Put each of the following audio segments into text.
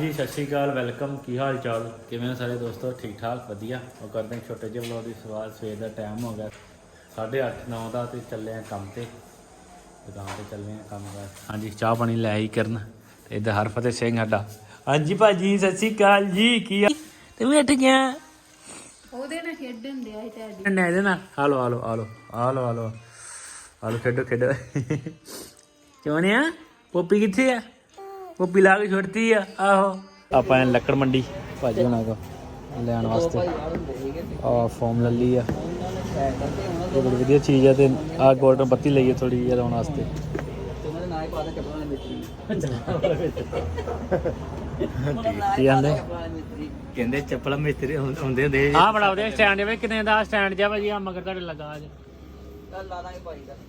ਜੀ ਸਤਿ ਸ਼੍ਰੀ ਅਕਾਲ ਵੈਲਕਮ। ਕੀ ਹਾਲ ਚਾਲ? ਕਿਵੇਂ ਹੋ ਸਾਰੇ ਦੋਸਤੋ? ਠੀਕ ਠਾਕ ਵਧੀਆ। ਉਹ ਕਰਦੇ ਹਾਂ ਛੋਟੇ ਜਿਹੇ ਵਲੋਗ ਦੀ ਸਵਾਲ ਸਵੇਰ ਦਾ ਟਾਈਮ ਹੋ ਗਿਆ। 8:30 9 ਦਾ ਤੇ ਚੱਲੇ ਆ ਕੰਮ ਤੇ। ਦੁਕਾਨ ਤੇ ਚੱਲੇ ਆ ਕੰਮ ਕਰ। ਹਾਂਜੀ ਚਾਹ ਪਾਣੀ ਲੈ ਆਈ ਕਰਨ। ਤੇ ਇਧਰ ਹਰਫਤਿਹ ਸਿੰਘ ਸਾਡਾ। ਹਾਂਜੀ ਭਾਜੀ ਸਤਿ ਸ਼੍ਰੀ ਅਕਾਲ ਜੀ ਕੀ ਹਾਲ? ਤੇ ਬੈਠ ਗਿਆ। ਉਹਦੇ ਨਾਲ ਖੇਡਣ ਦਿਆ ਸੀ ਤੁਹਾਡੀ। ਕੰਨੇ ਇਹਦੇ ਨਾਲ। ਹਾਲੋ ਹਾਲੋ ਹਾਲੋ ਹਾਲੋ ਹਾਲੋ। ਹਾਲੋ ਖੇਡੋ ਖੇਡੋ। ਕਿਉਂ ਆ? ਪੋਪੀ ਕਿੱਥੇ ਆ? ਪੋਪੀ ਲਾ ਕੇ ਛੁੱਟਤੀ ਆ ਆਹੋ। ਆਪਾਂ ਨੇ ਲੱਕੜ ਮੰਡੀ ਭਾਜੀ ਹੁਣਾਂ ਕੋ ਲੈਣ ਵਾਸਤੇ। ਆ ਫੋਮ ਲੱਲੀ ਆ। ਇਹ ਬੜੀ ਵਧੀਆ ਚੀਜ਼ ਆ ਤੇ ਆ 골ਡਨ ਬੱਤੀ ਲਈਏ ਥੋੜੀ ਜਿਹੀ ਲਾਉਣ ਵਾਸਤੇ। ਕੀ ਆਂਦੇ? ਕਹਿੰਦੇ ਚੱਪਲ ਮਿਸਤਰੀ ਹੁੰਦੇ ਹੁੰਦੇ ਆ। ਬੜਾ ਵਧੀਆ ਸਟੈਂਡ ਵੇ ਕਿੰਨੇ ਦਾ ਸਟੈਂਡ ਜਿਹਾ ਭਾਜੀ ਆ ਮਗਰ ਤੁਹਾਡੇ ਲੱਗਾ ਅੱਜ।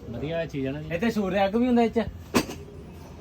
ਵਧੀਆ ਚੀਜ਼ ਹੈ ਨਾ ਜੀ। ਇੱਥੇ ਸੂਰਜ ਅੱਗ ਵੀ ਹੁੰਦਾ ਇੱਥੇ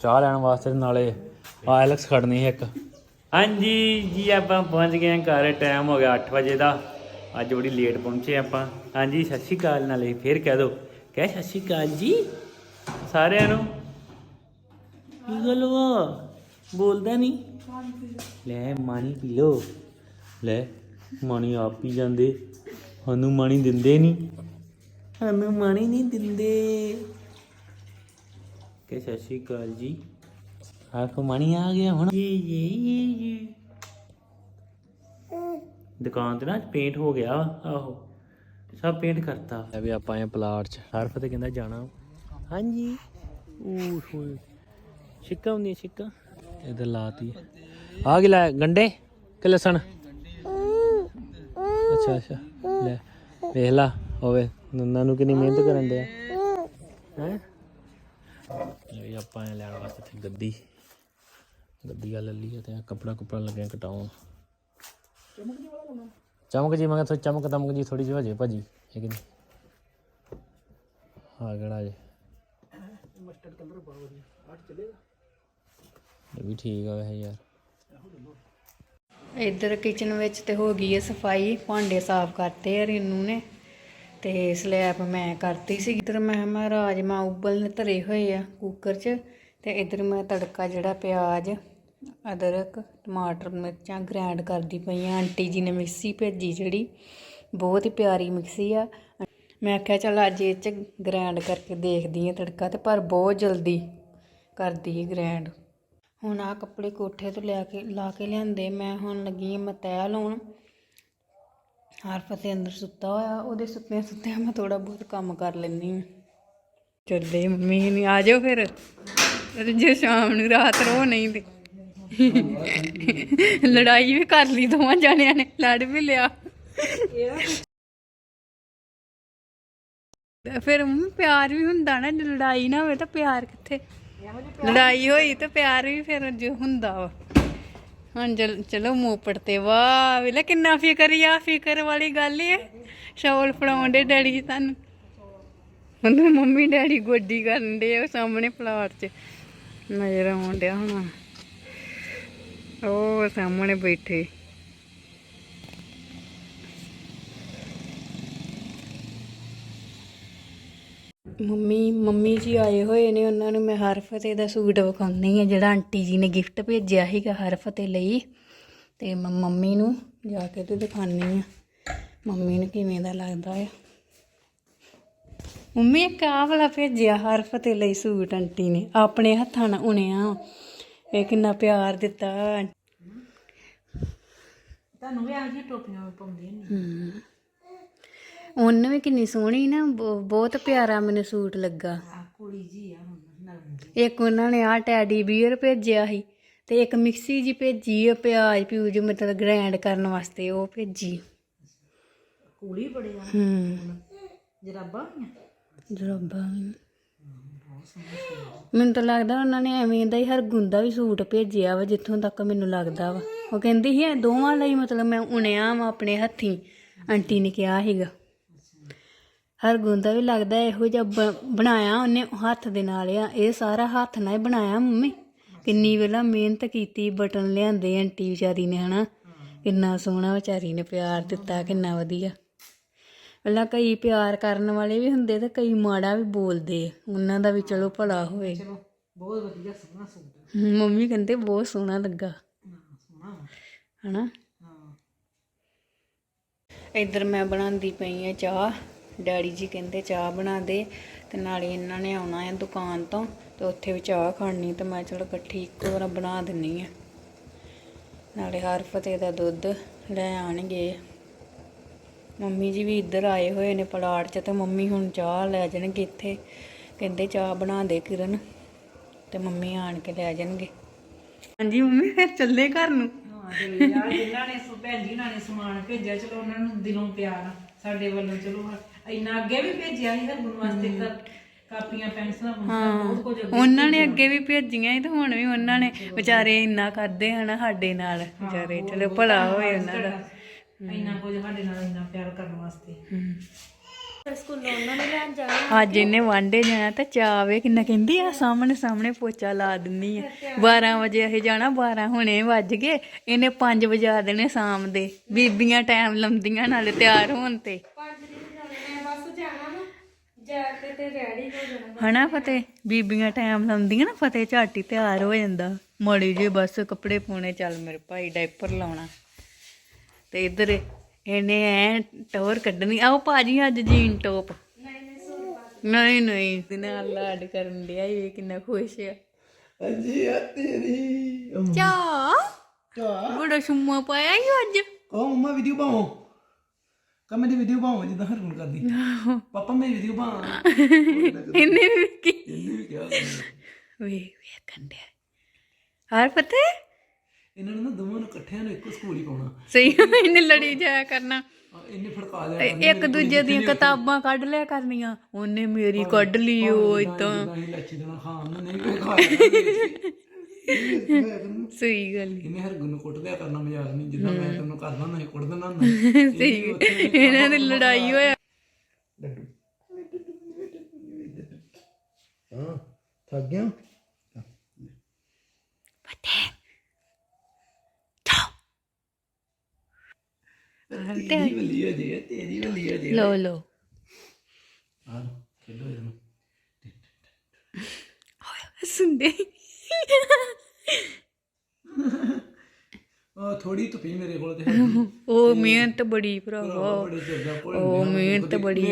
ਚਾਹ ਲੈਣ ਵਾਸਤੇ ਨਾਲੇ ਆਇਲਕਸ ਖੜਨੀ ਸੀ ਇੱਕ। ਹਾਂਜੀ ਜੀ ਆਪਾਂ ਪਹੁੰਚ ਗਏ ਹਾਂ ਘਰ ਟਾਈਮ ਹੋ ਗਿਆ 8 ਵਜੇ ਦਾ। ਅੱਜ ਬੜੀ ਲੇਟ ਪਹੁੰਚੇ ਆਪਾਂ। ਹਾਂਜੀ ਸਤਿ ਸ਼੍ਰੀ ਅਕਾਲ ਨਾਲੇ ਫੇਰ ਕਹਿ ਦੋ। ਕਹਿ ਸਤਿ ਸ਼੍ਰੀ ਅਕਾਲ ਜੀ। ਸਾਰਿਆਂ ਨੂੰ? ਕੀ ਗੱਲ ਵਾ? ਬੋਲਦਾ ਨਹੀਂ ਲੈ ਮਾਣੀ ਪੀ ਲੋ ਲੈ ਮਾਣੀ ਆਪ ਪੀ ਜਾਂਦੇ। ਸਾਨੂੰ ਮਾਣੀ ਦਿੰਦੇ ਨਹੀਂ ਸਾਨੂੰ ਮਾਣੀ ਨਹੀਂ ਦਿੰਦੇ। ਕਿ ਸਤਿ ਸ਼੍ਰੀ ਅਕਾਲ ਜੀ। ਆਖੋ ਮਾਣੀ ਆ ਗਿਆ ਹੁਣ। ਇਹ ਇਹ ਇਹ ਦੁਕਾਨ ਤੇ ਨਾ ਪੇਂਟ ਹੋ ਗਿਆ ਆਹੋ। ਸਭ ਪੇਂਟ ਕਰਤਾ। ਲੈ ਵੀ ਆਪਾਂ ਆਏ ਪਲਾਟ ਚ। ਹਰਫ ਤੇ ਕਹਿੰਦਾ ਜਾਣਾ। ਹਾਂਜੀ। ਊ ਹੋਏ। ਛਿੱਕਾ ਹੁੰਦੀ ਛਿੱਕਾ। ਇਧਰ ਲਾਤੀ। ਆ ਲਾਇਆ? ਗੰਡੇ ਕਿ ਲਸਣ? ਅੱਛਾ ਅੱਛਾ। ਲੈ ਵੇਖ ਲਾ। ਹੋਵੇ ਨੰਨਾ ਨੂੰ ਕਿੰਨੀ ਮਿਹਨਤ ਕਰਨ ਡਿਆ ਹੈ? ਇਹ ਆਪਾਂ ਨੇ ਲੈਣ ਵਾਸਤੇ ਇੱਥੇ ਗੱਦੀ ਗੱਦੀ ਆ ਲੈ ਲਈ ਤੇ ਆਹ ਕੱਪੜਾ ਕੁਪੜਾ ਲੱਗਿਆ ਕਟਾਉਣ। ਚਮਕ ਜੀ ਮੰਗਾ ਥੋੜੀ ਚਮਕ ਦਮਕ ਜੀ ਥੋੜੀ ਜਿਹੀ ਹੋ ਜੇ ਭਾਜੀ, ਹੈ ਕਿ ਨਹੀਂ? ਹਾਂ ਕਿਹੜਾ ਜੇ? ਇਹ ਵੀ ਠੀਕ ਆ ਵੈਸੇ ਯਾਰ। ਇੱਧਰ ਕਿਚਨ ਵਿੱਚ ਤੇ ਹੋ ਗਈ ਹੈ ਸਫ਼ਾਈ, ਭਾਂਡੇ ਸਾਫ਼ ਕਰਤੇ ਆ ਰੀਨੂ ਨੇ। ਤੇ ਸਲੈਬ ਮੈਂ ਕਰਤੀ ਸੀ। ਇੱਧਰ ਮੈਂ ਮੈਂ ਰਾਜਮਾ ਉਬਲਨੇ ਧਰੇ ਹੋਏ ਆ ਕੁੱਕਰ 'ਚ ਤੇ ਇੱਧਰ ਮੈਂ ਤੜਕਾ ਜਿਹੜਾ ਪਿਆਜ਼, ਅਦਰਕ, ਟਮਾਟਰ, ਮਿਰਚਾਂ ਗ੍ਰਾਈਂਡ ਕਰਦੀ ਪਈ ਆ। ਆਂਟੀ ਜੀ ਨੇ ਮਿਕਸੀ ਭੇਜੀ ਜਿਹੜੀ, ਬਹੁਤ ਹੀ ਪਿਆਰੀ ਮਿਕਸੀ ਆ। ਮੈਂ ਆਖਿਆ ਚਲ ਅੱਜ ਇਹ 'ਚ ਗ੍ਰਾਈਂਡ ਕਰਕੇ ਦੇਖਦੀ ਆ ਤੜਕਾ ਤੇ, ਪਰ ਬਹੁਤ ਜਲਦੀ ਕਰਦੀ ਹੈ ਗ੍ਰਾਈਂਡ ਹੁਣ ਆ ਕੱਪੜੇ ਕੋਠੇ ਤੋਂ ਲਿਆ ਕੇ, ਲਾ ਕੇ ਲਿਆਂਦੇ। ਮੈਂ ਹੁਣ ਲੱਗੀ ਹਾਂ ਮੈਂ ਲਾਉਣ। ਹਰ ਹਰਫਤ ਅੰਦਰ ਸੁੱਤਾ ਹੋਇਆ, ਉਹਦੇ ਸੁੱਤਿਆਂ ਸੁੱਤਿਆਂ ਮੈਂ ਥੋੜਾ ਬਹੁਤ ਕੰਮ ਕਰ ਲੈਂਦੀ ਚੱਲੇ ਮੰਮੀ ਨਹੀਂ ਆ ਜਾਓ ਫਿਰ। ਜੇ ਸ਼ਾਮ ਨੂੰ ਰਾਤ ਰੋ ਨਹੀਂ ਤੇ। ਲੜਾਈ ਵੀ ਕਰ ਲਈ ਦੋਵਾਂ ਜਾਣਿਆਂ ਨੇ, ਲੜ ਵੀ ਲਿਆ। ਫਿਰ ਮੰਮੀ ਪਿਆਰ ਵੀ ਹੁੰਦਾ ਨਾ ਲੜਾਈ ਨਾ ਹੋਵੇ ਤਾਂ ਪਿਆਰ ਕਿੱਥੇ? ਲੜਾਈ ਹੋਈ ਤਾਂ ਪਿਆਰ ਵੀ ਫਿਰ ਜੋ ਹੁੰਦਾ ਵਾ। ਹੁਣ ਚਲ- ਚਲੋ ਮੋਪੜ ਤੇ। ਵਾਹ ਵੇਲੇ ਕਿੰਨਾ ਫਿਕਰ ਆ ਫਿਕਰ ਵਾਲੀ ਗੱਲ ਏ। ਸ਼ੌਲ ਫੜਾਉਂਦੇ ਡੈਡੀ ਜੀ ਤੁਹਾਨੂੰ ਉਹਦੇ ਮੰਮੀ ਡੈਡੀ ਗੋਡੀ ਕਰਨ ਦੇ ਉਹ ਸਾਹਮਣੇ ਪਲਾਟ 'ਚ। ਨਜ਼ਰ ਆਉਣ ਡਿਆ ਹੁਣ। ਉਹ ਸਾਹਮਣੇ ਬੈਠੇ। ਮੰਮੀ ਮੰਮੀ ਜੀ ਆਏ ਹੋਏ ਨੇ ਉਹਨਾਂ ਨੂੰ ਮੈਂ ਹਰਫਤੇ ਦਾ ਸੂਟ ਵਿਖਾਉਂਦੀ ਆ ਜਿਹੜਾ ਆਂਟੀ ਜੀ ਨੇ ਗਿਫਟ ਭੇਜਿਆ ਸੀਗਾ ਹਰਫਤੇ ਲਈ। ਤੇ ਮੈਂ ਮੰਮੀ ਨੂੰ ਜਾ ਕੇ ਤੇ ਦਿਖਾਉਂਦੀ ਆ ਮੰਮੀ ਨੂੰ ਕਿਵੇਂ ਦਾ ਲੱਗਦਾ ਆ। ਮੰਮੀ ਇੱਕ ਆਹ ਵਾਲਾ ਭੇਜਿਆ ਹਰਫਤੇ ਲਈ ਸੂਟ ਆਂਟੀ ਨੇ। ਆਪਣੇ ਹੱਥਾਂ ਨਾਲ ਉਣਿਆ। ਇਹ ਕਿੰਨਾ ਪਿਆਰ ਦਿੱਤਾ। ਤੁਹਾਨੂੰ ਵੀ ਆਜੀ ਟੋਪੀਆਂ ਪਾਉਂਦੀਆਂ ਨੇ। ਉਹਨੇ ਵੀ ਕਿੰਨੀ ਸੋਹਣੀ ਨਾ ਬਹੁ- ਬਹੁਤ ਪਿਆਰਾ ਮੈਨੂੰ ਸੂਟ ਲੱਗਾ। ਕੁੜੀ ਜੀ ਆ ਹੁਣ ਨਰਮ ਇੱਕ ਉਹਨਾਂ ਨੇ ਆ ਟੈਡੀ ਬੀਅਰ ਭੇਜਿਆ ਸੀ ਤੇ ਇੱਕ ਮਿਕਸੀ ਜੀ ਭੇਜੀ ਆ ਪਿਆਜ਼ ਪਿਊਜ ਮਤਲਬ ਗ੍ਰਾਈਂਡ ਕਰਨ ਵਾਸਤੇ ਉਹ ਭੇਜੀ। ਕੁੜੀ ਬੜੇ ਆ। ਹੂੰ। ਜਰਾਬਾਂ ਹੋਈਆਂ? ਜਰਾਬਾਂ ਵੀ। ਮੈਨੂੰ ਤਾਂ ਲੱਗਦਾ ਉਹਨਾਂ ਨੇ ਐਵੇਂ ਦਾ ਹੀ ਹਰਗੁਣ ਦਾ ਵੀ ਸੂਟ ਭੇਜਿਆ ਵਾ ਜਿੱਥੋਂ ਤੱਕ ਮੈਨੂੰ ਲੱਗਦਾ ਵਾ। ਉਹ ਕਹਿੰਦੀ ਸੀ ਇਹ ਦੋਵਾਂ ਲਈ ਮਤਲਬ ਮੈਂ ਉਣਿਆ ਵਾ ਆਪਣੇ ਹੱਥੀਂ। ਆਂਟੀ ਨੇ ਕਿਹਾ ਸੀਗਾ। ਹਰਗੁਣ ਦਾ ਵੀ ਲੱਗਦਾ ਇਹੋ ਜਿਹਾ ਬਣਾਇਆ ਉਹਨੇ ਹੱਥ ਦੇ ਨਾਲ ਆ। ਇਹ ਸਾਰਾ ਹੱਥ ਨਾਲ ਹੀ ਬਣਾਇਆ ਮੰਮੀ। ਕਿੰਨੀ ਵੇਲਾ ਮਿਹਨਤ ਕੀਤੀ ਬਟਨ ਲਿਆਂਦੇ ਆਂਟੀ ਵਿਚਾਰੀ ਨੇ ਹਨਾ। ਕਿੰਨਾ ਸੋਹਣਾ ਵਿਚਾਰੀ ਨੇ ਪਿਆਰ ਦਿੱਤਾ ਕਿੰਨਾ ਵਧੀਆ। ਪਹਿਲਾਂ ਕਈ ਪਿਆਰ ਕਰਨ ਵਾਲੇ ਵੀ ਹੁੰਦੇ ਤੇ ਕਈ ਮਾੜਾ ਵੀ ਬੋਲਦੇ। ਉਹਨਾਂ ਦਾ ਵੀ ਚਲੋ ਭਲਾ ਹੋਵੇ ਬਹੁਤ ਵਧੀਆ ਸੋਹਣਾ ਸੂਟ ਹਮ, ਮੰਮੀ ਕਹਿੰਦੇ ਬਹੁਤ ਸੋਹਣਾ ਲੱਗਾ। ਸੋਹਣਾ ਹਨਾ। ਇੱਧਰ ਮੈਂ ਬਣਾਉਂਦੀ ਪਈ ਆ ਚਾਹ। ਡੈਡੀ ਜੀ ਕਹਿੰਦੇ ਚਾਹ ਬਣਾ ਦੇ ਤੇ ਨਾਲੇ ਇਹਨਾਂ ਨੇ ਆਉਣਾ ਹੈ ਦੁਕਾਨ ਤੋਂ ਤੇ ਉੱਥੇ ਵੀ ਚਾਹ ਖਾਣੀ ਤੇ ਮੈਂ ਚਲੋ ਇਕੱਠੀ ਇੱਕੋ ਵਾਰ ਬਣਾ ਦਿੰਨੀ ਆ। ਨਾਲੇ ਹਰ ਫਤੇ ਦਾ ਦੁੱਧ ਲੈ ਆਣਗੇ। ਮੰਮੀ ਜੀ ਵੀ ਇੱਧਰ ਆਏ ਹੋਏ ਨੇ ਪਲਾਟ 'ਚ ਤੇ ਮੰਮੀ ਹੁਣ ਚਾਹ ਲੈ ਜਾਣਗੇ ਇੱਥੇ। ਕਹਿੰਦੇ ਚਾਹ ਬਣਾ ਦੇ ਕਿਰਨ ਤੇ ਮੰਮੀ ਆਣ ਕੇ ਲੈ ਜਾਣਗੇ। ਹਾਂਜੀ ਮੰਮੀ ਫਿਰ ਚੱਲੇ ਘਰ ਨੂੰ। ਹਾਂ ਯਾਰ ਜਿਨ੍ਹਾਂ ਨੇ ਸੋ ਭੈਣ ਜੀ ਨਾਲ ਨੇ ਸਮਾਨ ਭੇਜਿਆ ਚਲੋ ਉਹਨਾਂ ਨੂੰ ਦਿਲੋਂ ਪਿਆਰ ਆ ਸਾਡੇ ਵੱਲੋਂ ਚਲੋ ਇੰਨਾ ਅੱਗੇ ਵੀ ਭੇਜਿਆ ਸੀ ਹਰਗੁਣ ਵਾਸਤੇ ਕ- ਕਾਪੀਆਂ ਪੈਨਸਲਾਂ ਬਹੁਤ ਕੁਝ ਅੱਗੇ ਉਹਨਾਂ ਨੇ ਅੱਗੇ ਵੀ ਭੇਜੀਆਂ ਸੀ ਤੇ ਹੁਣ ਵੀ ਉਹਨਾਂ ਨੇ ਵਿਚਾਰੇ ਇੰਨਾ ਕਰਦੇ ਹਨ ਸਾਡੇ ਨਾਲ ਵਿਚਾਰੇ ਚਲੋ ਭਲਾ ਹੋਏ ਉਹਨਾਂ ਦਾ। ਇੰਨਾ ਕੁਝ ਸਾਡੇ ਨਾਲ ਇੰਨਾ ਪਿਆਰ ਕਰਨ ਵਾਸਤੇ। ਅੱਜ ਇਹਨੇ ਵਾਂਡੇ ਜਾਣਾ ਤੇ ਚਾਵੇ ਕਿੰਨਾ ਕਹਿੰਦੀ ਆ ਸਾਹਮਣੇ ਸਾਹਮਣੇ ਪੋਚਾ ਲਾ ਦਿੰਨੀ ਆ। 12 ਵਜੇ ਇਹ ਜਾਣਾ 12 ਹੁਣੇ ਵੱਜ ਗਏ। ਇਹਨੇ 5 ਵਜਾ ਦੇਣੇ ਸ਼ਾਮ ਦੇ। ਬੀਬੀਆਂ ਟਾਈਮ ਲੰਮਦੀਆਂ ਨਾਲੇ ਤਿਆਰ ਹੋਣ ਤੇ। ਹਨਾ ਫਤਿਹ? ਬੀਬੀਆਂ ਟਾਈਮ ਲਾਉਂਦੀਆਂ ਨਾ ਫਤਿਹ ਝਾਟੀ ਤਿਆਰ ਹੋ ਜਾਂਦਾ। ਮਾੜੀ ਜੀ ਬਸ ਕੱਪੜੇ ਪਾਉਣੇ ਚੱਲ ਮੇਰੇ ਭਾਈ ਡਾਈਪਰ ਲਾਉਣਾ। ਤੇ ਇੱਧਰ ਇਹਨੇ ਐ ਟੌਰ ਕੱਢਣੀ। ਆਓ ਭਾਜੀ ਅੱਜ ਜੀਨ ਟੋਪ ਨਹੀਂ ਨਹੀਂ ਤੇ ਨਾਲ ਲਾਡ ਕਰਨ ਡਿਆ ਇਹ ਕਿੰਨਾ ਖੁਸ਼ ਆ। ਹਾਂਜੀ ਆ ਤੇਰੀ। ਚਾ ਚਾ ਬੜਾ ਸ਼ੁਮਾ ਪਾਇਆ ਈ ਅੱਜ। ਕਹੋ ਮੰਮਾ ਵੀਡੀਓ ਪਾਓ। ਕਹ ਮੇਰੀ ਵੀਡੀਓ ਪਾਓ ਜਿੱਦਾਂ ਹਰਗੁਣ ਕਰਦੀ। ਪਾਪਾ ਮੇਰੀ ਵੀਡੀਓ ਪਾ ਇਹਨੇ ਵੀ ਕੀ? ਇਹਨੇ ਵੀ ਕਿਹਾ ਵੇ ਵੇ ਕੰਡਿਆ ਹਾਰ ਪਤਾ? ਇਹਨਾਂ ਨੂੰ ਨਾ ਦੋਵਾਂ ਨੂੰ ਇਕੱਠਿਆਂ ਨੂੰ ਇੱਕੋ ਸਕੂਲ ਹੀ ਪਾਉਣਾ। ਸਹੀ ਇਹਨੇ ਲੜੀ ਜਾਇਆ ਕਰਨਾ। ਇਹਨੇ ਫੜਕਾ ਲਿਆ ਇੱਕ ਦੂਜੇ ਦੀਆਂ ਕਿਤਾਬਾਂ ਕੱਢ ਲਿਆ ਕਰਨੀਆਂ। ਉਹਨੇ ਮੇਰੀ ਕੱਢ ਲਈ ਉਹ ਇਦਾਂ ਲੱਚੀ ਦੇਣਾ ਖਾਣ ਨੂੰ ਨਹੀਂ ਕੋਈ ਖਾਇਆ ਸਹੀ ਗੱਲ ਈ। ਇਹਨੇ ਹਰਗੁਣ ਨੂੰ ਕੁੱਟ ਦਿਆ ਕਰਨਾ ਮਜ਼ਾਕ ਨਹੀਂ ਜਿੱਦਾਂ ਮੈਂ ਤੈਨੂੰ ਕਰਦਾ ਨਹੀਂ ਕੁੱਟ ਦਿੰਦਾ ਹੁੰਦਾ। ਸਹੀ ਇਹਨਾਂ ਦੀ ਲੜਾਈ ਹੋਇਆ। ਹਾਂ ਥੱਕ ਗਿਆ? ਤੇਰੀ ਵਲੀ ਹੋ ਜੇ ਤੇਰੀ ਵਲੀ ਹੋ ਜੇ। ਲੋ ਲੋ ਆ ਖੇਡੋ ਇਹਨੂੰ। ਸੁਣਦੇ। ਆ ਥੋੜੀ ਧੁੱਪੀ ਮੇਰੇ ਕੋਲ ਤੇ ਹੈਗੀ। ਉਹ ਮਿਹਨਤ ਬੜੀ ਭਰਾਵਾ ਬੜੇ ਚਿਰ ਦਾ ਕੋਲ ਉਹ ਮਿਹਨਤ ਬੜੀ।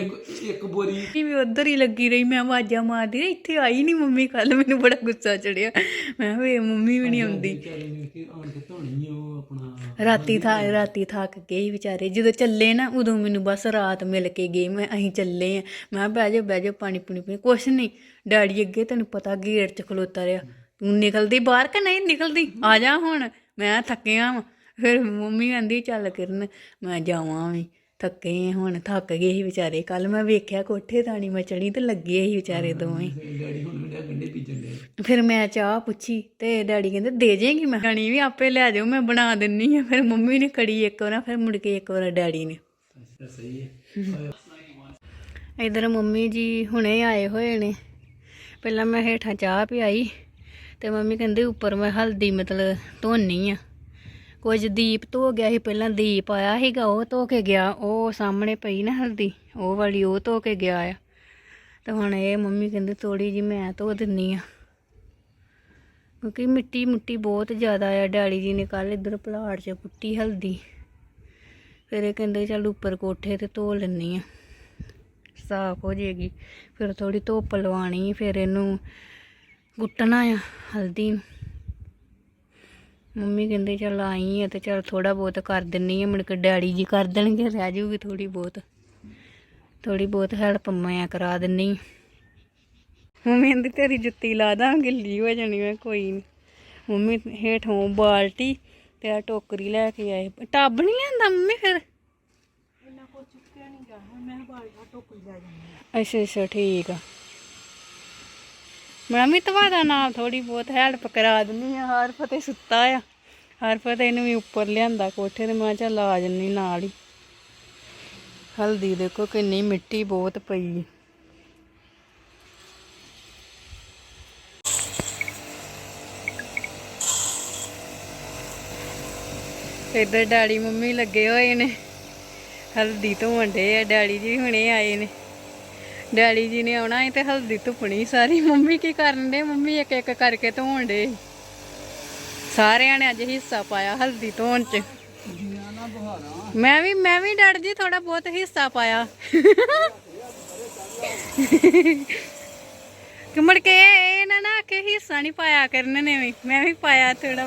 ਇੱਕ ਬੋਰੀ। ਮੰਮੀ ਵੀ ਉਧਰ ਹੀ ਲੱਗੀ ਰਹੀ ਮੈਂ ਆਵਾਜ਼ਾਂ ਮਾਰਦੀ ਰਹੀ ਇੱਥੇ ਆਈ ਨਹੀਂ ਮੰਮੀ ਕੱਲ ਮੈਨੂੰ ਬੜਾ ਗੁੱਸਾ ਚੜਿਆ। ਮੈਂ ਕਿਹਾ ਵੇ ਮੰਮੀ ਵੀ ਨਹੀਂ ਆਉਂਦੀ। ਵਿਚਾਰੇ ਨੇ ਕਿ ਆਣ ਕੇ ਧੋਣੀ ਆ ਉਹ ਆਪਣਾ ਰਾਤੀ ਥਾ ਰਾਤੀ ਥੱਕ ਗਏ ਸੀ ਵਿਚਾਰੇ। ਜਦੋਂ ਚੱਲੇ ਨਾ ਉਦੋਂ ਮੈਨੂੰ ਬਸ ਰਾਤ ਮਿਲ ਕੇ ਗਏ ਮੈਂ ਅਸੀਂ ਚੱਲੇ ਆ। ਮੈਂ ਕਿਹਾ ਬਹਿ ਜਾ ਬਹਿ ਜਾ ਪਾਣੀ ਪੂਣੀ ਪੀ ਕੁਛ ਨਹੀਂ ਡੈਡੀ ਅੱਗੇ ਤੈਨੂੰ ਪਤਾ ਗੇਟ 'ਚ ਖਲੋਤਾ ਰਿਹਾ। ਤੂੰ ਨਿਕਲਦੀ ਬਾਹਰ ਕਿ ਨਹੀਂ ਨਿਕਲਦੀ? ਆ ਜਾ ਹੁਣ ਮੈਂ ਥੱਕਿਆ ਵਾਂ। ਫਿਰ ਮੰਮੀ ਕਹਿੰਦੀ ਚੱਲ ਕਿਰਨ ਮੈਂ ਜਾਵਾਂ ਵੀ। ਥੱਕੇ ਆ ਹੁਣ ਥੱਕ ਗਏ ਸੀ ਵਿਚਾਰੇ। ਕੱਲ ਮੈਂ ਵੇਖਿਆ ਕੋਠੇ ਤਾਣੀ ਮੈਂ ਚੜੀ ਤੇ ਲੱਗੇ ਸੀ ਵਿਚਾਰੇ ਦੋਵੇਂ। ਡੈਡੀ ਹੁਣ ਮੇਰਾ ਗੰਡੇ ਪੀਜਣ ਦੇ ਫਿਰ ਮੈਂ ਚਾਹ ਪੁੱਛੀ ਤੇ ਡੈਡੀ ਕਹਿੰਦੇ ਦੇ ਜਾਏਗੀ ਮੈਂ? ਕਣੀ ਵੀ ਆਪੇ ਲੈ ਜਾਓ ਮੈਂ ਬਣਾ ਦਿੰਨੀ ਆ। ਫਿਰ ਮੰਮੀ ਨੇ ਕੜੀ ਇੱਕ ਵਾਰ ਫਿਰ ਮੁੜ ਕੇ ਇੱਕ ਵਾਰ ਡੈਡੀ ਨੇ। ਸਹੀ ਹੈ। ਇਧਰ ਮੰਮੀ ਜੀ ਹੁਣੇ ਆਏ ਹੋਏ ਨੇ। ਪਹਿਲਾਂ ਮੈਂ ਹੇਠਾਂ ਚਾਹ ਪਿਆਈ। ਤੇ ਮੰਮੀ ਕਹਿੰਦੇ ਉੱਪਰ ਮੈਂ ਹਲਦੀ ਮਤਲਬ ਧੋਨੀ ਆ। ਕੁਝ ਦੀਪ ਧੋ ਗਿਆ ਸੀ, ਪਹਿਲਾਂ ਦੀਪ ਆਇਆ ਸੀਗਾ, ਉਹ ਧੋ ਕੇ ਗਿਆ, ਉਹ ਸਾਹਮਣੇ ਪਈ ਨਾ ਹਲਦੀ, ਉਹ ਵਾਲੀ ਉਹ ਧੋ ਕੇ ਗਿਆ ਆ। ਤੇ ਹੁਣ ਇਹ ਮੰਮੀ ਕਹਿੰਦੇ ਥੋੜੀ ਜੀ ਮੈਂ ਧੋ ਦਿੰਨੀ ਆ। ਕਿਉਂਕਿ ਮਿੱਟੀ ਮੁੱਟੀ ਬਹੁਤ ਜ਼ਿਆਦਾ ਆ, ਡੈਡੀ ਜੀ ਨੇ ਕੱਲ ਇੱਧਰ ਪਲਾਟ 'ਚ ਪੁੱਟੀ ਹਲਦੀ। ਫਿਰ ਇਹ ਕਹਿੰਦੇ ਚੱਲ ਉੱਪਰ ਕੋਠੇ ਤੇ ਧੋ ਲੈਣੀ ਆ। ਸਾਫ਼ ਹੋ ਜਾਏਗੀ ਫਿਰ ਥੋੜੀ ਧੁੱਪ ਲਵਾਣੀ ਫਿਰ ਇਹਨੂੰ ਕੁੱਟਣਾ ਆ ਹਲਦੀ ਨੂੰ। ਮੰਮੀ ਕਹਿੰਦੇ ਚੱਲ ਆਈ ਆ ਤੇ ਚੱਲ ਥੋੜਾ ਬਹੁਤ ਕਰ ਦਿੰਨੀ ਆ ਮੁੜ ਕੇ ਡੈਡੀ ਜੀ ਕਰ ਦੇਣਗੇ ਰਹਿ ਜਾਊਗੀ ਥੋੜੀ ਬਹੁਤ। ਥੋੜੀ ਬਹੁਤ ਹੈਲਪ ਮੈਂ ਕਰਾ ਦਿੰਨੀ। ਮੰਮੀ ਕਹਿੰਦੀ ਤੇਰੀ ਜੁੱਤੀ ਲਾ ਦਾਂ ਗਿੱਲੀ ਹੋ ਜਾਣੀ ਮੈਂ ਕੋਈ ਨਹੀਂ ਮੰਮੀ ਹੇਠੋਂ ਬਾਲਟੀ ਤੇ ਆ ਟੋਕਰੀ ਲੈ ਕੇ ਆਏ। ਟੱਬ ਨਹੀਂ ਲਿਆਂਦਾ ਮੰਮੀ ਫਿਰ? ਅੱਛਾ ਅੱਛਾ ਠੀਕ ਆ। ਮੈਂ ਵੀ ਤੁਹਾਡਾ ਨਾਮ ਥੋੜੀ ਬਹੁਤ ਹੈਲਪ ਕਰਾ ਦਿੰਦੀ ਆ ਹਰ ਫਤੇ ਸੁੱਤਾ ਆ। ਹਰ ਫਤੇ ਇਹਨੂੰ ਵੀ ਉੱਪਰ ਲਿਆਂਦਾ ਕੋਠੇ ਤੇ। ਮੈਂ ਚੱਲ ਆ ਜੰਨੀ ਨਾਲ ਹੀ। ਹਲਦੀ ਦੇਖੋ ਕਿੰਨੀ ਮਿੱਟੀ ਬਹੁਤ ਪਈ ਇੱਧਰ ਡੈਡੀ ਮੰਮੀ ਲੱਗੇ ਹੋਏ ਨੇ। ਹਲਦੀ ਧੋਣ ਡੇ ਆ। ਡੈਡੀ ਜੀ ਹੁਣੇ ਆਏ ਨੇ। ਡੈਡੀ ਜੀ ਨੇ ਆਉਣਾ ਸੀ ਤੇ ਹਲਦੀ ਧੁੱਪਣੀ ਸਾਰੀ। ਮੰਮੀ ਕੀ ਕਰਨ ਦੇ ਮੰਮੀ ਇੱਕ ਇੱਕ ਕਰਕੇ ਧੋਣ ਡੇ ਸਾਰਿਆਂ ਨੇ ਅੱਜ ਹਿੱਸਾ ਪਾਇਆ ਹਲਦੀ ਧੋਣ ਚ। ਮੈਂ ਵੀ ਮੈਂ ਵੀ ਡੈਡ ਜੀ ਥੋੜਾ ਬਹੁਤ ਹਿੱਸਾ ਪਾਇਆ। ਕਿ ਮੁੜ ਕੇ ਇਹ ਨਾ ਨਾ ਕਿ ਹਿੱਸਾ ਨਹੀਂ ਪਾਇਆ ਕਰਨ ਨੇ ਵੀ। ਮੈਂ ਵੀ ਪਾਇਆ ਥੋੜਾ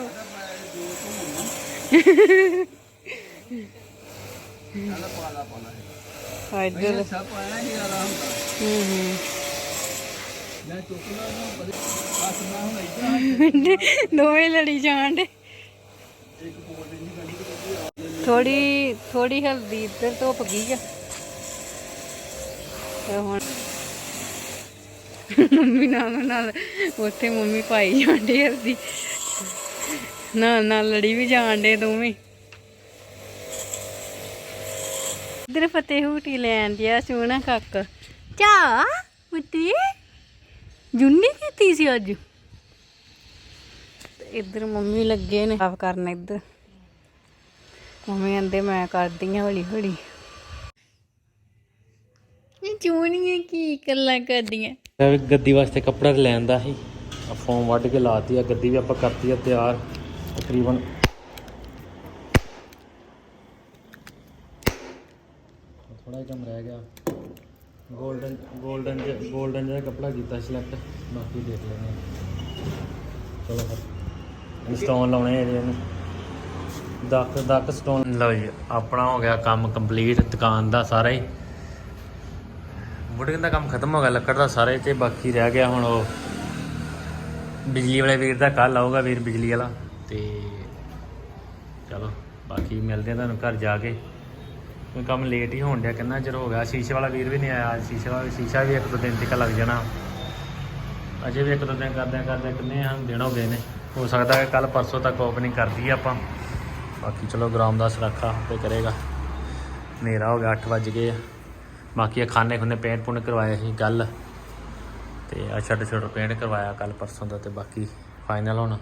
ਇੱਧਰ ਸਭ ਹੂੰ ਹੂੰ। ਮੈਂ ਚੁੱਕ ਲਾ ਨਾ ਬੜੇ ਹੱਥ ਨਾ ਹੁਣ ਇੱਧਰ ਦੋਵੇਂ ਲੜੀ ਜਾਣ ਡੇ ਥੋੜੀ ਥੋੜੀ ਹਲਦੀ ਇੱਧਰ ਧੁੱਪ ਗਈ ਆ। ਤੇ ਹੁਣ ਮੰਮੀ ਨਾਲ ਨਾਲ ਉੱਥੇ ਮੰਮੀ ਪਾਈ ਜਾਂਦੇ ਹਲਦੀ ਨਾਲ ਨਾਲ ਲੜੀ ਵੀ ਜਾਣ ਡੇ ਦੋਵੇਂ। ਇੱਧਰ ਫਤਿਹ ਹੂਟੀ ਲੈਣ ਦਿਆ ਸੋਹਣਾ ਕੱਕ। ਚਾ ਮੁੱਤੀ ਜੁੰਨੀ ਕੀਤੀ ਸੀ ਅੱਜ? ਇੱਧਰ ਮੰਮੀ ਲੱਗੇ ਨੇ। ਸਾਫ਼ ਕਰਨ ਇੱਧਰ। ਮੰਮੀ ਕਹਿੰਦੇ ਮੈਂ ਕਰਦੀ ਆ ਹੌਲੀ ਹੌਲੀ। ਇਹ ਚੂਣੀਆਂ ਕੀ ਗੱਲਾਂ ਕਰਦੀਆਂ? ਗੱਦੀ ਵਾਸਤੇ ਕੱਪੜਾ ਲੈਣ ਦਾ ਸੀ। ਆ ਫੋਮ ਵੱਢ ਕੇ ਲਾਤੀ ਆ, ਗੱਦੀ ਵੀ ਆਪਾਂ ਕਰਤੀ ਆ ਤਿਆਰ। ਤਕਰੀਬਨ ਥੋੜਾ ਜਿਹਾ ਕੰਮ ਰਹਿ ਗਿਆ। 골ਡਨ 골ਡਨ 골ਡਨ ਜਿਹੜਾ ਕਪੜਾ ਕੀਤਾ ਸਿਲੈਕਟ ਬਾਕੀ ਦੇਖ ਲੈਂਦੇ ਚਲੋ ਫਿਰ। ਸਟੋਨ ਲਾਉਣੇ ਆ ਇਹਦੇ ਦੱਕ ਦੱਕ ਸਟੋਨ ਲਓ ਜੀ, ਆਪਣਾ ਹੋ ਗਿਆ ਕੰਮ ਕੰਪਲੀਟ ਦੁਕਾਨ ਦਾ ਸਾਰਾ ਹੀ। ਵੁਡਿੰਗ ਦਾ ਕੰਮ ਖਤਮ ਹੋ ਗਿਆ, ਲੱਕੜ ਦਾ ਸਾਰੇ ਤੇ ਬਾਕੀ ਰਹਿ ਗਿਆ ਹੁਣ ਉਹ। ਬਿਜਲੀ ਵਾਲੇ ਵੀਰ ਦਾ ਕੱਲ ਆਊਗਾ ਵੀਰ ਬਿਜਲੀ ਵਾਲਾ। ਤੇ ਚਲੋ, ਬਾਕੀ ਮਿਲਦੇ ਆ ਤੁਹਾਨੂੰ ਘਰ ਜਾ ਕੇ। ਕੋਈ ਕੰਮ ਲੇਟ ਹੀ ਹੋਣ ਡਿਆ, ਕਿੰਨਾ ਚਿਰ ਹੋ ਗਿਆ। ਸ਼ੀਸ਼ੇ ਵਾਲਾ ਵੀਰ ਵੀ ਨਹੀਂ ਆਇਆ ਸ਼ੀਸ਼ੇ ਵਾਲਾ ਸ਼ੀਸ਼ਾ ਵੀ ਇੱਕ ਦੋ ਦਿਨ ਤੱਕ ਲੱਗ ਜਾਣਾ। ਅਜੇ ਵੀ ਇੱਕ ਦੋ ਦਿਨ ਕਰਦਿਆਂ ਕਰਦਿਆਂ ਕਿੰਨੇ ਹਨ ਦਿਨ ਹੋ ਗਏ ਨੇ। ਹੋ ਸਕਦਾ ਹੈ ਕੱਲ ਪਰਸੋਂ ਤੱਕ ਓਪਨਿੰਗ ਕਰਦੀ ਦਈਏ ਆਪਾਂ। ਬਾਕੀ ਚਲੋ ਗਰਾਮ ਦਾ ਸੁਰੱਖਾ ਤੇ ਕਰੇਗਾ। ਹਨੇਰਾ ਹੋ ਗਿਆ 8 ਵੱਜ ਗਏ ਬਾਕੀ ਇਹ ਖਾਨੇ ਖੁਨੇ ਪੇਂਟ ਪੁੰਟ ਕਰਵਾਏ ਸੀ ਕੱਲ। ਤੇ ਆ ਛੱਡ ਛੋਟਾ ਪੇਂਟ ਕਰਵਾਇਆ ਕੱਲ ਪਰਸੋਂ ਦਾ ਤੇ ਬਾਕੀ ਫਾਈਨਲ ਹੁਣ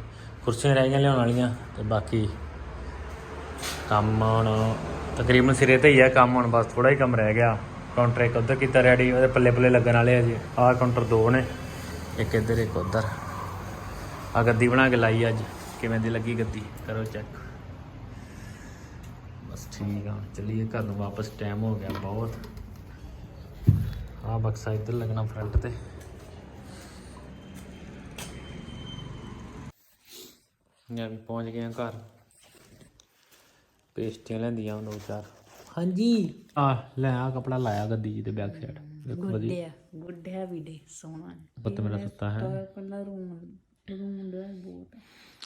ਕੁਰਸੀਆਂ ਰਹਿ ਗਈਆਂ ਲਿਆਉਣ ਵਾਲੀਆਂ ਤੇ ਬਾਕੀ ਕੰਮ ਹੁਣ ਤਕਰੀਬਨ ਸਿਰੇ ਤੇ ਹੀ ਆ ਕੰਮ, ਹੁਣ ਬਸ ਥੋੜਾ ਹੀ ਕੰਮ ਰਹਿ ਗਿਆ। ਕਾਊਂਟਰ ਇੱਕ ਉਧਰ ਕੀਤਾ ਰੈਡੀ ਉਹਦੇ ਪੱਲੇ ਪੱਲੇ ਲੱਗਣ ਵਾਲੇ ਆ ਜੀ। ਆਹ ਕਾਊਂਟਰ ਦੋ ਨੇ, ਇੱਕ ਇੱਧਰ, ਇੱਕ ਉਧਰ। ਆ ਗੱਦੀ ਬਣਾ ਕੇ ਲਾਈ ਅੱਜ, ਕਿਵੇਂ ਦੀ ਲੱਗੀ ਗੱਦੀ? ਕਰੋ ਚੈੱਕ ਬਸ ਠੀਕ ਆ, ਚੱਲੀਏ ਘਰ ਨੂੰ, ਵਾਪਸ ਟਾਈਮ ਹੋ ਗਿਆ ਬਹੁਤ। ਆ ਬਕਸਾ ਇੱਧਰ ਲੱਗਣਾ ਫਰੰਟ ਤੇ। ਯਾ ਵੀ ਪਹੁੰਚ ਗਏ ਆ ਘਰ। ਪੇਸਟੀਆਂ ਲੈਂਦੀਆਂ ਹੁਣ ਦੋ ਚਾਰ। ਹਾਂਜੀ। ਆ ਲੈ ਆ ਕਪੜਾ ਲਾਇਆ ਗੱਦੀ ਜੀ ਤੇ ਬੈਕ ਸਾਈਡ ਦੇਖੋ ਵਧੀਆ। ਗੁੱਡ ਗੁੱਡ ਹੈਵੀ ਡੇ ਸੋਹਣਾ ਪੁੱਤ ਮੇਰਾ ਸੁੱਤਾ ਹੈ। ਪਹਿਲਾਂ ਰੂਮ ਰੂਮ ਦਾ ਬਹੁਤ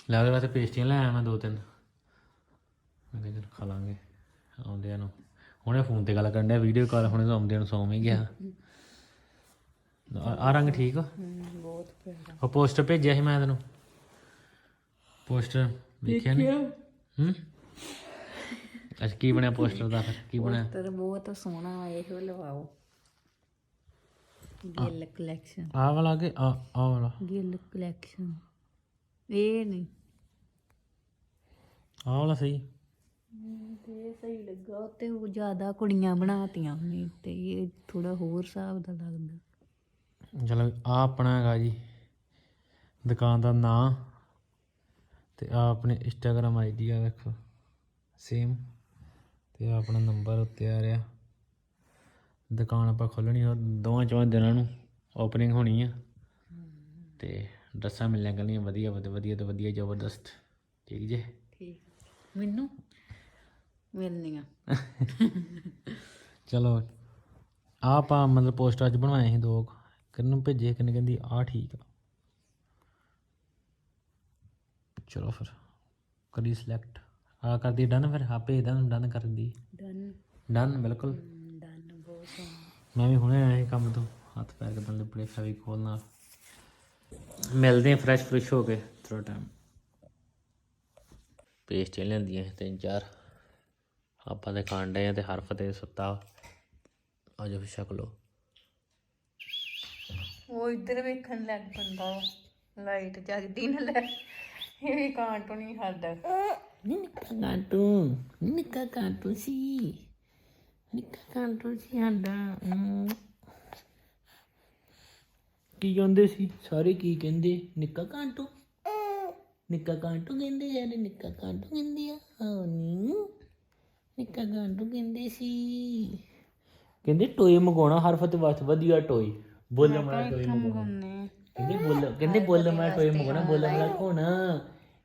ਲੈ ਉਹਦੇ ਵਾਸਤੇ ਪੇਸਟੀਆਂ ਲੈ ਆਇਆ ਮੈਂ ਦੋ ਤਿੰਨ। ਮੈਂ ਕਿਹਾ ਚੱਲ ਖਾ ਲਾਂਗੇ ਆਉਂਦਿਆਂ ਨੂੰ। ਹੁਣੇ ਫੋਨ ਤੇ ਗੱਲ ਕਰਨ ਡਿਆ ਵੀਡੀਓ ਕਾਲ ਹੁਣੇ ਤਾਂ ਆਉਂਦਿਆਂ ਨੂੰ ਸੌਂ ਵੀ ਗਿਆ। ਆ- ਆ ਰੰਗ ਠੀਕ ਆ? ਬਹੁਤ ਪਿਆਰਾ। ਉਹ ਪੋਸਟਰ ਭੇਜਿਆ ਸੀ ਮੈਂ ਤੈਨੂੰ। ਪੋਸਟਰ ਵੇਖਿਆ ਨਹੀਂ ਹੂੰ? ਅੱਛਾ ਕੀ ਬਣਿਆ ਪੋਸਟਰ ਦਾ ਫਿਰ? ਕੀ ਬਣਿਆ? ਤਰ ਬਹੁਤ ਸੋਹਣਾ ਇਹੋ ਲਵਾਓ। ਗਿੱਲ ਕਲੈਕਸ਼ਨ ਆਹ ਵਾਲਾ ਕਿ ਆ ਆਹ ਵਾਲਾ? ਗਿੱਲ ਕਲੈਕਸ਼ਨ ਇਹ ਨਹੀਂ। ਆਹ ਵਾਲਾ ਸਹੀ? ਤੇ ਇਹ ਸਹੀ ਲੱਗਾ। ਤੇ ਉਹ ਜ਼ਿਆਦਾ ਕੁੜੀਆਂ ਬਣਾਤੀਆਂ ਉਹਨੇ ਤੇ ਇਹ ਥੋੜਾ ਹੋਰ ਹਿਸਾਬ ਦਾ ਲੱਗਦਾ। ਚਲੋ ਆ ਆਪਣਾ ਹੈਗਾ ਜੀ ਦੁਕਾਨ ਦਾ ਨਾਂ। ਤੇ ਆ ਆਪਣੇ ਇੰਸਟਾਗ੍ਰam ਆਈਡੀ ਆ ਦੇਖੋ ਸੇਮ ਤੇ ਆਪਣਾ ਨੰਬਰ ਉੱਤੇ ਆ ਰਿਹਾ। ਦੁਕਾਨ ਆਪਾਂ ਖੋਲਣੀ ਆ ਦੋਵਾਂ ਚੋਂ ਦਿਨਾਂ ਨੂੰ ਓਪਨਿੰਗ ਹੋਣੀ ਆ। ਤੇ ਡਰੈਸਾਂ ਮਿਲਣੀਆਂ ਕਰਨੀਆਂ ਵਧੀਆ ਵਧੀਆ ਵਧੀਆ ਤੇ ਵਧੀਆ ਜ਼ਬਰਦਸਤ। ਠੀਕ ਜੇ? ਠੀਕ। ਮੈਨੂੰ? ਮਿਲਨੀਆਂ ਚਲੋ ਆਪਾਂ ਮਤਲਬ ਪੋਸਟਰ ਅੱਜ ਬਣਵਾਏ ਸੀ ਦੋ ਕੁ। ਕਿਰਨ ਨੂੰ ਭੇਜੇ ਕਿਰਨ ਕਹਿੰਦੀ ਆ ਠੀਕ ਆ। ਚਲੋ ਫਿਰ ਕਰੀ ਸਿਲੈਕਟ ਆ ਕਰਦੀ ਡਨ ਫਿਰ ਆਪੇ ਡਨ ਡਨ ਕਰਦੀ ਡਨ। ਡਨ ਬਿਲਕੁਲ। ਡਨ ਬਹੁਤ ਸੋਹਣਾ। ਮੈਂ ਵੀ ਹੁਣੇ ਆਇਆ ਸੀ ਕੰਮ ਤੋਂ ਹੱਥ ਪੈਰ ਕਿਦਾਂ ਲਿਪੜੇ ਫੈਵੀ ਖੋਲ ਨਾਲ। ਮਿਲਦੇ ਆ ਫਰੈਸ਼ ਫਰੈਸ਼ ਹੋ ਕੇ ਥੋੜਾ ਟਾਈਮ ਪੇਸਟੀਆਂ ਲੈਂਦੀਆਂ ਤਿੰਨ ਚਾਰ। ਆਪਾਂ ਤੇ ਖਾਣ ਡਏ ਆ ਤੇ ਹਰਫ ਤੇ ਸੁੱਤਾ। ਆ ਜੋ ਛਕ ਲੋ ਉਹ ਇੱਧਰ ਵੇਖਣ ਲੱਗ ਪੈਂਦਾ ਲਾਈਟ ਜਗਦੀ ਨਾ ਲੈ। ਇਹ ਵੀ ਕਾਂਟੋ ਨਹੀਂ ਸਾਡਾ ਕਾਟੂ ਸੀ ਨਿੱਕਾ ਕਾਟੂ ਸੀ ਸਾਡਾ ਕੀ ਕਹਿੰਦੇ ਸੀ ਸਾਰੇ ਕੀ ਕਹਿੰਦੇ ਨਿੱਕਾ ਕਾਟੂ ਨਿੱਕਾ ਕਾਟੂ ਕਹਿੰਦੇ ਯਾਰ ਨਿੱਕਾ ਕਾਟੂ ਕਹਿੰਦੇ ਆ ਹਾਂ ਨੀ ਨਿੱਕਾ ਕਾਟੂ ਕਹਿੰਦੇ ਸੀ ਕਹਿੰਦੇ ਟੋਏ ਮੰਗਾਉਣਾ ਹਰ ਫਤੇ ਵਾਸਤੇ ਵਧੀਆ ਟੋਏ ਬੋਲ ਮਾਰਾ ਟੋਏ ਮੰਗਾਉਣਾ ਕਹਿੰਦੇ ਬੋਲ ਕਹਿੰਦੇ ਬੋਲ ਮਾਰਾ ਟੋਏ ਮੰਗਾਉਣਾ ਬੋਲ ਮਾਰਾ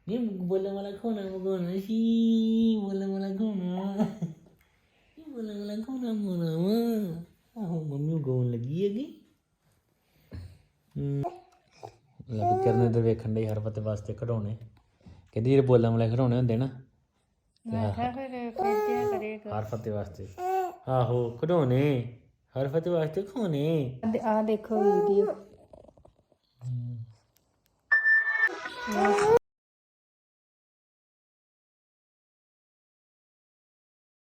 ਖੋਣਾ ਨਹੀਂ ਬੋਲ ਮਾਰਾ ਖੋਣਾ ਮੰਗਾਉਣਾ ਸੀ ਬੋਲ ਮਾਰਾ ਖੋਣਾ ਨਹੀਂ ਬੋਲ ਮਾਰਾ ਖੋਣਾ ਮੰਗਾਉਣਾ ਆਹੋ ਮੰਮੀ ਗਾਉਣ ਲੱਗੀ ਹੈਗੀ ਲੱਗ ਕਰਨੇ ਤੇ ਵੇਖਣ ਦੇ ਹਰ ਫਤੇ ਵਾਸਤੇ ਖਡਾਉਣੇ ਕਹਿੰਦੀ ਜਿਹੜੇ ਬੋਲਾਂ ਵਾਲੇ ਖਡਾਉਣੇ ਹੁੰਦੇ ਨਾ ਮੈਂ ਕਿਹਾ ਫਿਰ ਖੇਡਿਆ ਕਰੇਗਾ ਹਰ ਫਤੇ ਵਾਸਤੇ ਆਹੋ ਖਡਾਉਣੇ ਹਰ ਫਤੇ ਵਾਸਤੇ ਖੋਣੇ ਆ ਦੇਖੋ ਵੀਡੀਓ